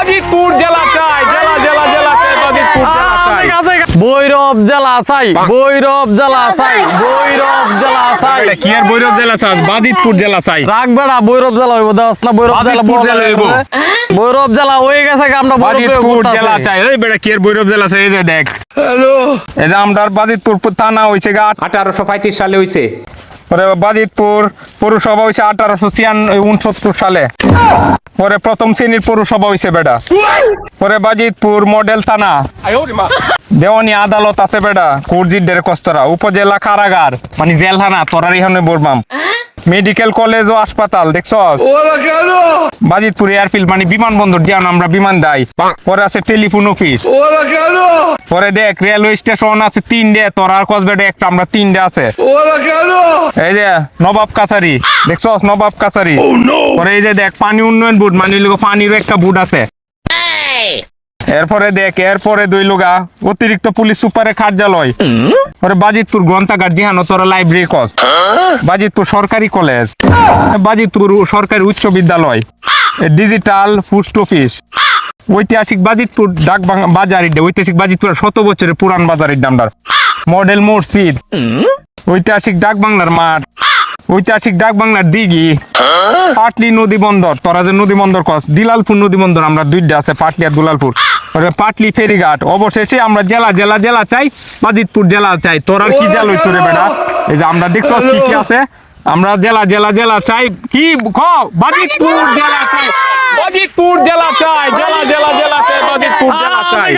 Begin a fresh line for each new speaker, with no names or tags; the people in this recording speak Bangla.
বাজিতপুর জেলা চাই জেলা জেলা জেলা চাই বাজিতপুর জেলা চাই।
বৈরব জেলা চাই বৈরব জেলা চাই বৈরব জেলা চাই।
কি আর বৈরব জেলা চাই? বাজিতপুর জেলা চাই।
বৈরব জেলা হইব দেওয়াস না বৈরব জেলা বড়
জেলা হইব।
বৈরব জেলা হয়ে গেছে আমরা
বাজিতপুর জেলা চাই। এই বেটা কি আর বৈরব জেলা চাই? এই যে দেখ।
হ্যালো।
এই যে আমরার বাজিতপুর থানা হইছে গা।
আঠারোশো পঁয়ত্রিশ সালে হয়েছে
পরে বাজিতপুর পৌরসভা হয়েছে আঠারোশো উনসত্তর সালে। পরে প্রথম শ্রেণির পৌরসভা হয়েছে বেটা পরে বাজিতপুর মডেল থানা। দেওয়ানি আদালত আছে বেটা কুরজিডের কস্তরা, উপজেলা কারাগার মানে জেল থানা তোরার এখানে বলবাম মেডিকেল কলেজ ও হাসপাতাল দেখছ বাজিতপুর এয়ারফিল্ড মানে বিমানবন্দর যেন আমরা বিমান দেয় পরে আছে টেলিফোন অফিস। পরে দেখ রেলওয়ে স্টেশন আছে তিনটে তোরার কসবেটে একটা আমরা তিনটে আছে। এই যে নবাব কাছারি দেখছস? নবাব কাছারি। পরে এই যে দেখ পানি উন্নয়ন বোর্ড মানে লোক পানির একটা বোর্ড আছে। এরপরে দেখ এরপরে দুই লোগা অতিরিক্ত পুলিশ সুপারের কার্যালয়। পরে বাজিতপুর গ্রন্থাগার জিহানো তোরা লাইব্রেরি কস বাজিতপুর সরকারি কলেজ বাজিতপুর সরকারি উচ্চ বিদ্যালয়। ডিজিটাল পোস্ট অফিস ঐতিহাসিক বাজিতপুর ডাক বাজার ঐতিহাসিক বাজিতপুর শত বছরের পুরান বাজার ইডে আমরা মডেল মসজিদ। ঐতিহাসিক ডাক বাংলার মাঠ। ঐতিহাসিক ডাক বাংলার দিঘি। পাটলি নদী বন্দর তোরা যে নদী বন্দর কস দিলালপুর নদী বন্দর আমরা দুইটা আছে পাটলি আর দুলালপুর। ওরে পাটলি ফেরিঘাট। অবশেষে আমরা জেলা জেলা জেলা চাই মাজিদপুর জেলা চাই। তোর আর কি জেলা হইতো রে বেটা? এই যে আমরা দেখছ কি কি আছে? আমরা জেলা জেলা জেলা চাই। কি খ? বাজিতপুর জেলা চাই। বাজিতপুর জেলা চাই। জেলা জেলা জেলা চাই। বাজিতপুর জেলা চাই।